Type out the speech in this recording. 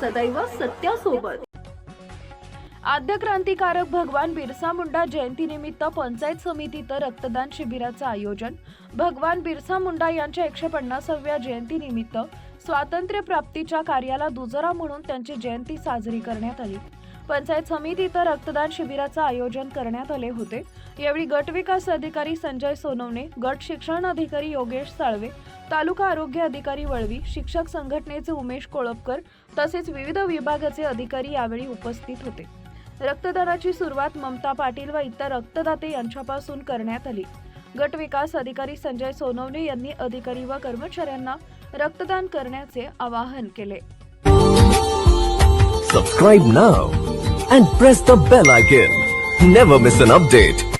सदैव सत्यासोबत. आद्य क्रांतिकारक भगवान बिरसा मुंडा जयंतीनिमित्त पंचायत समितीत रक्तदान शिबिराचं आयोजन. भगवान बिरसा मुंडा यांच्या एकशे पन्नासाव्या जयंतीनिमित्त स्वातंत्र्य प्राप्तीच्या कार्याला दुजरा म्हणून त्यांची जयंती साजरी करण्यात आली. पंचायत समितीत रक्तदान शिबिराचं आयोजन करण्यात आले होते. यावेळी गट विकास अधिकारी संजय सोनवणे गट शिक्षण अधिकारी योगेश साळवे तालुका आरोग्य अधिकारी वळवी शिक्षक संघटनेचे उमेश कोळपकर तसेच विविध विभागाचे अधिकारी यावेळी उपस्थित होते. रक्तदानाची सुरुवात ममता पाटील व इतर रक्तदाते यांच्यापासून करण्यात आली. गट विकास अधिकारी संजय सोनवणे यांनी अधिकारी व कर्मचाऱ्यांना रक्तदान करण्याचे आवाहन केले. Subscribe now and press the bell icon never miss an update